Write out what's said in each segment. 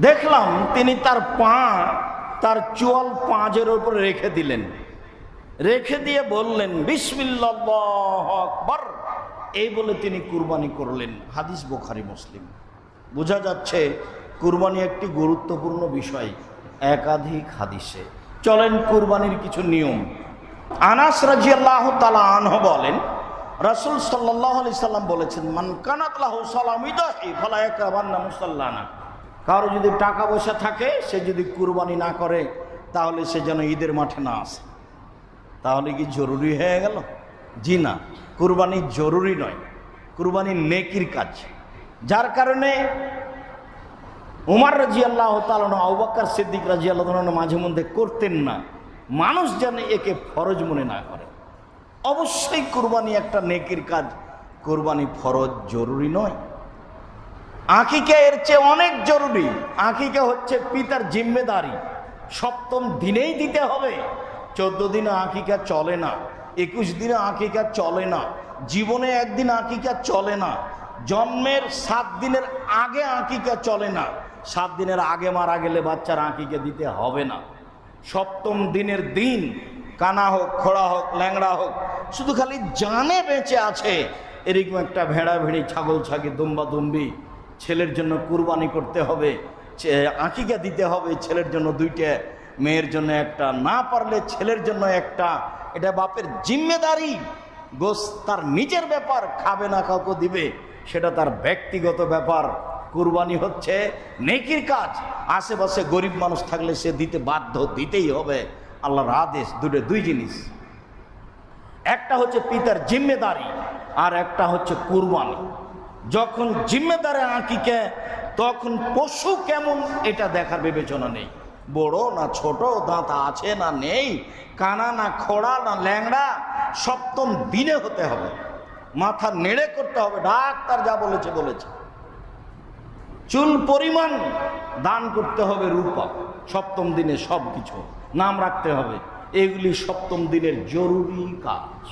দেখলাম তিনি তার পা, তার চুয়াল পাঁজের ওপর রেখে দিলেন। রেখে দিয়ে বললেন আকবর। এই বলে তিনি কুরবানি করলেন, হাদিস বোখারি, মুসলিম। বোঝা যাচ্ছে কুরবানি একটি গুরুত্বপূর্ণ বিষয়, একাধিক হাদিসে। চলেন কুরবানির কিছু নিয়ম। আনাস রাজিয়াল্লাহ তালা আনহ বলেন, রাসুল সাল্লাহ আলি সাল্লাম বলেছেন, মান ফলা একাবান্না মুসাল্লানা। কারও যদি টাকা পয়সা থাকে, সে যদি কুরবানি না করে, তাহলে সে যেন ঈদের মাঠে না আসে। তাহলে কি জরুরি হয়ে গেল? জি না, কুরবানি জরুরি নয়, কুরবানি নেকির কাজ। যার কারণে উমার রাজি আল্লাহ তালন আউবাক্কার সিদ্দিক রাজি আল্লাহ মাঝে মধ্যে করতেন না। মানুষ যেন একে ফরজ মনে না করে। অবশ্যই কুরবানি একটা নেকির কাজ, কুরবানি ফরজ জরুরি নয়। আঁকিকে এর চেয়ে অনেক জরুরি। আঁকিকে হচ্ছে পিতার জিম্মেদারি। সপ্তম দিনেই দিতে হবে। চোদ্দ দিনে আঁকিকা চলে না। একুশ দিনে আঁকিকা চলে না। জীবনে একদিন আঁকিকা চলে না। জন্মের সাত দিনের আগে আঁকিকা চলে না। সাত দিনের আগে মারা গেলে বাচ্চার আঁকিকে দিতে হবে না। সপ্তম দিনের দিন কানা হোক, খোড়া হোক, ল্যাংড়া হোক, শুধু খালি জানে বেঁচে আছে। এরকম একটা ভেড়া ভেড়ি ছাগল ছাগি, দুম্বা দুম্বি ছেলের জন্য কুরবানি করতে হবে আঁকিকা দিতে হবে, ছেলের জন্য দুইটা, মেয়ের জন্য একটা, না পারলে ছেলের জন্য একটা। এটা বাপের জিম্মেদারি। গোস তার নিজের ব্যাপার, খাবে না কাউকে দিবে, সেটা তার ব্যক্তিগত ব্যাপার। কুরবানি হচ্ছে নেকির কাজ। আশেপাশে গরিব মানুষ থাকলে সে দিতে বাধ্য দিতেই হবে। আল্লাহর আদেশ, দুটো, দুই জিনিস। একটা হচ্ছে পিতার জিম্মেদারি, আর একটা হচ্ছে কুরবানি। যখন জিম্মেদারে আঁকিকে, তখন পশু কেমন এটা দেখার বিবেচনা নেই। বড় না ছোট, দাঁত আছে না নেই, কানা না খোড়া না ল্যাংড়া, সপ্তম দিনে হতে হবে। মাথা নেড়ে করতে হবে, ডাক্তার যা বলেছে বলেছে। চুল পরিমাণ দান করতে হবে রূপা, সপ্তম দিনে সব কিছু নাম রাখতে হবে, এগুলি সপ্তম দিনের জরুরি কাজ।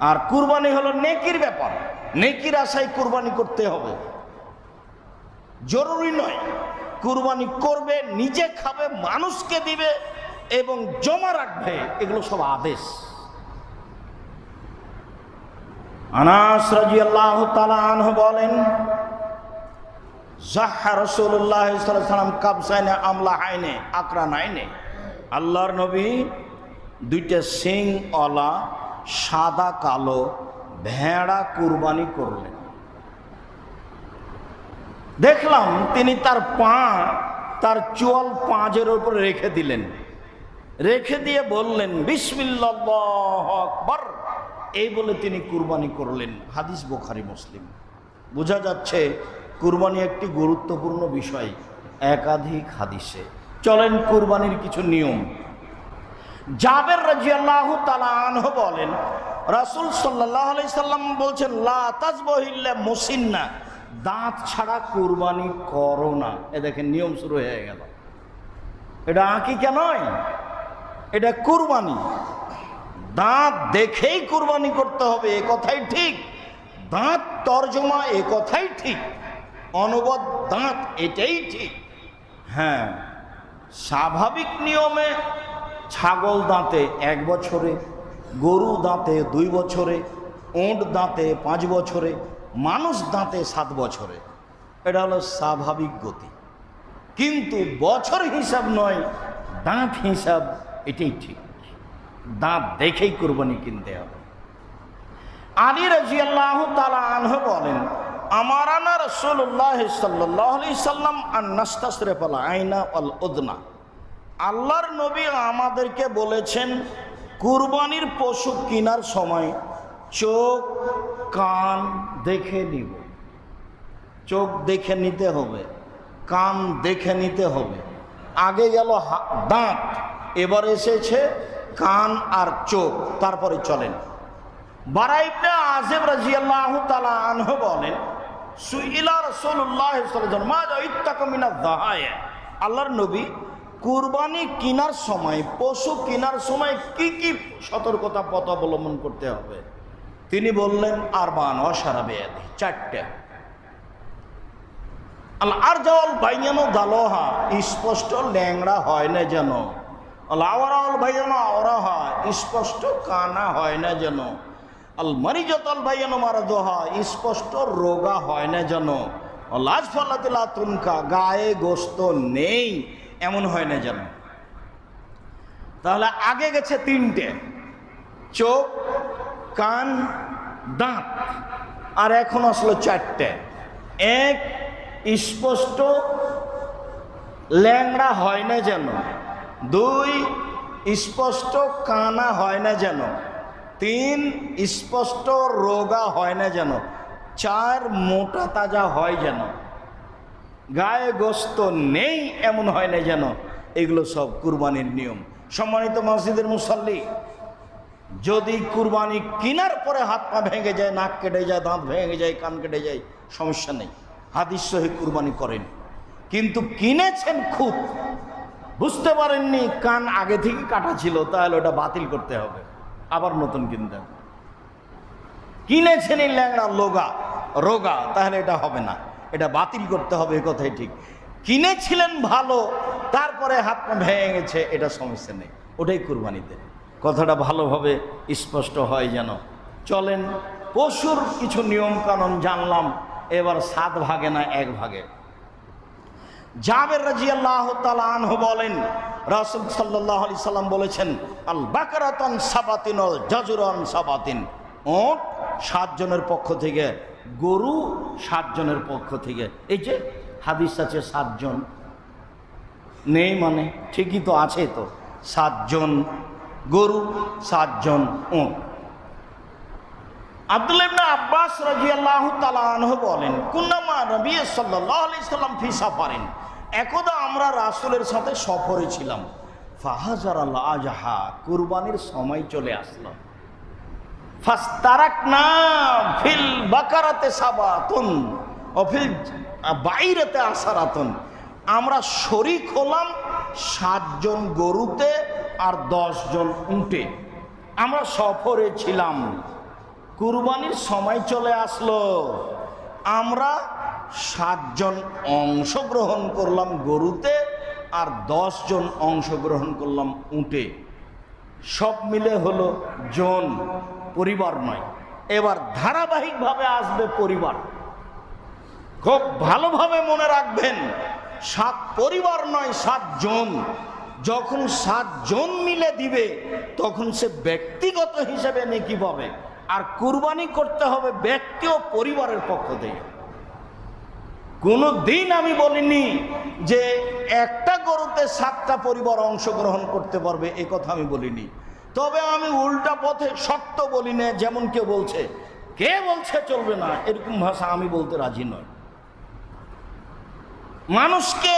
আর কুরবানি হলো নেকির ব্যাপার। নেকির আশায় কুরবানি করতে হবে। জরুরি নয়, কুরবানি করবে, নিজে খাবে, মানুষকে দিবে এবং জমা রাখবে, এগুলো সব আদেশ। আনাস রাজিয়াল্লাহু তাআলা আনহু বলেন, জাহা রসুল্লাহ সাল্লাম কাবসাইনে আমলা হাইনে আকরা নাইনে আল্লাহর নবী দুইটা সিং অলা সাদা কালো ভেড়া কুরবানি করলেন। দেখলাম তিনি তার পা, তার চুয়াল পাঁজের উপর রেখে দিলেন। রেখে দিয়ে বললেন বিসমিল্লাহ আকবর। এই বলে তিনি কুরবানি করলেন, হাদিস বোখারি, মুসলিম। বোঝা যাচ্ছে কুরবানি একটি গুরুত্বপূর্ণ বিষয়, একাধিক হাদিসে। চলেন কুরবানির কিছু নিয়ম। জাবের রাজিয়াল্লাহ তালা আনহ বলেন, রাসুল সাল্লাহ সাল্লাম বলছেন, লা তাজবহিল্লা মুসিন্না দাঁত ছাড়া কুরবানি করো না। এ দেখেন, নিয়ম শুরু হয়ে গেল। এটা আঁকিকা নয়, এটা কুরবানি। দাঁত দেখেই কুরবানি করতে হবে, এ কথাই ঠিক। দাঁত তর্জমা, এ কথাই ঠিক। অনবদ দাঁত, এটাই ঠিক। হ্যাঁ স্বাভাবিক নিয়মে ছাগল দাঁতে এক বছরে, গরু দাঁতে দুই বছরে, ওঁট দাঁতে পাঁচ বছরে, মানুষ দাঁতে সাত বছরে। এটা হলো স্বাভাবিক গতি। কিন্তু বছর হিসাব নয়, দাঁত হিসাব এটাই ঠিক। দাঁত দেখেই কোরবানি কিনতে হবে। আলী রাজিয়াল্লাহ তালা আনহ বলেন, আমার আনা রসুল্লাহ সাল্লাহ সাল্লাম আর নাস্তাসরেফাল আইনা অল উদনা। আল্লাহর নবী আমাদেরকে বলেছেন, কুরবানির পশু কেনার সময় চোখ, কান দেখে নিব। চোখ দেখে নিতে হবে, কান দেখে নিতে হবে। আগে গেল দাঁত, এবার এসেছে কান আর চোখ, তারপরে চলেন। বারাইবনে আজেব রাজিয়াল্লাহু তাআলা আনহু বলেন, সুইলা ওয়াসাল্লাম মা ইত্তাকা মিনাজ যাহায়া? আল্লাহর নবী কুরবানি কেনার সময়, পশু কেনার সময় কি কি সতর্কতা পথ অবলম্বন করতে হবে? তিনি বললেন, আরবান অসারা বেয়াদি, চারটে। আর যাওয়াল ভাইয়ানো দালোহা, স্পষ্ট ল্যাংড়া হয় না যেন। আল আওয়ারাল ভাইয়ানো আওরা হয় স্পষ্ট কানা হয় না যেন। আল মারিজতল ভাইয়ানো মারা দোহা স্পষ্ট রোগা হয় না যেন। লাজ ফলাতিলা তুনকা, গায়ে গোস্ত নেই। এমন হয় না যেন। তাহলে আগে গেছে তিনটে। চোখ, কান, দাঁত। আর এখন আসলো চারটে। এক, স্পষ্ট, ল্যাংড়া হয় না যেন। দুই, স্পষ্ট কানা হয় না যেন। তিন, স্পষ্ট রোগা হয় না যেন। চার, মোটা তাজা হয় যেন। গায়ে গোস্ত নেই, এমন হয় না যেন। এগুলো সব কুরবানির নিয়ম। সম্মানিত মসজিদের মুসল্লি, যদি কুরবানি কিনার পরে হাত পা ভেঙে যায়, নাক কেটে যায়, দাঁত ভেঙে যায়, কান কেটে যায়, সমস্যা নেই। হাদিস সহি কুরবানি করেন। কিন্তু কিনেছেন খুব, বুঝতে পারেননি কান আগে থেকে কাটা ছিল, তাহলে ওটা বাতিল করতে হবে। আবার নতুন কিনতে হবে। কিনেছেন এই ল্যাংড়া লোগা, রোগা, তাহলে এটা হবে না। এটা বাতিল করতে হবে, এ কথাই ঠিক। কিনেছিলেন ভালো, তারপরে হাত পা ভেঙে গেছে এটা সমস্যা নেই, ওটাই কুরবানিতে। কথাটা ভালোভাবে স্পষ্ট হয় যেন। চলেন, পশুর কিছু নিয়ম কানুন জানলাম, এবার সাত ভাগে না এক ভাগে। জাবের রাজি আল্লাহ আনহু বলেন, রাসুল সাল্লাহ আলি সাল্লাম বলেছেন আল বাকারাতন সাবাতিন অল জাজুরন সাবাতিন। ওট সাতজনের পক্ষ থেকে, গরু সাতজনের পক্ষ থেকে। এই যে হাদিস আছে সাতজন। নেই মানে? ঠিকই তো আছে তো। সাতজন গরু, সাতজন উঁট। আব্দুল ইবনে আব্বাস রাদিয়াল্লাহু তাআলা আনহু বলেন কুন্নামা নবী সাল্লাল্লাহু আলাইহি সাল্লাম ফি সাফারিন। একদা আমরা রাসূলের সাথে সফরে ছিলাম। ফাহাজার আল আজহা, কুরবানির সময় চলে আসলো। ফাস্তারাকনা ফিল বাকারাতে সাবাতুন ও ফিল বাইরেতে আসারাতুন। আমরা শরিক হলাম সাতজন গরুতে আর দশজন উঁটে। আমরা সফরে ছিলাম। কুরবানির সময় চলে আসলো। আমরা সাতজন অংশগ্রহণ করলাম গরুতে আর দশজন অংশগ্রহণ করলাম উঁটে। সব মিলে হলো জন, পরিবার নয়। এবার ধারাবাহিকভাবে আসবে পরিবার। খুব ভালোভাবে মনে রাখবেন, সাত পরিবার নয়, সাত জন। যখন সাত জন মিলে দিবে, তখন সে ব্যক্তিগত হিসেবে নেকি পাবে। আর কুরবানি করতে হবে ব্যক্তি ও পরিবারের পক্ষ থেকে। কোনো দিন আমি বলিনি যে একটা গরুতে সাতটা পরিবার অংশগ্রহণ করতে পারবে, এ কথা আমি বলিনি। তবে আমি উল্টা পথে সত্য বলি না, যেমন কেউ বলছে, কে বলছে চলবে না, এরকম ভাষা আমি বলতে রাজি নয় মানুষকে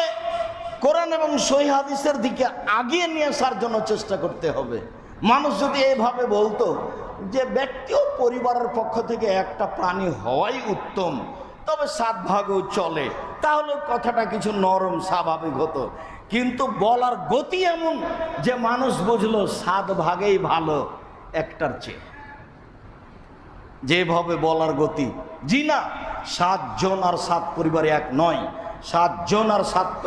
কোরআন এবং হাদিসের দিকে আগিয়ে নিয়ে আসার জন্য চেষ্টা করতে হবে। মানুষ যদি এভাবে বলতো যে ব্যক্তি ও পরিবারের পক্ষ থেকে একটা প্রাণী হওয়াই উত্তম, তবে সাত ভাগও চলে। তাহলে কথাটা কিছু নরম, স্বাভাবিক হতো। কিন্তু বলার গতি এমন যে মানুষ বুঝলো সাত ভাগেই ভালো একটার চেয়ে। যেভাবে বলার গতি। জি না, সাতজন আর সাত পরিবার এক নয়। সাতজন আর সাত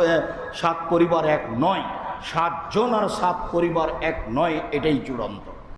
সাত পরিবার এক নয়। সাতজন আর সাত পরিবার এক নয়, এটাই চূড়ান্ত।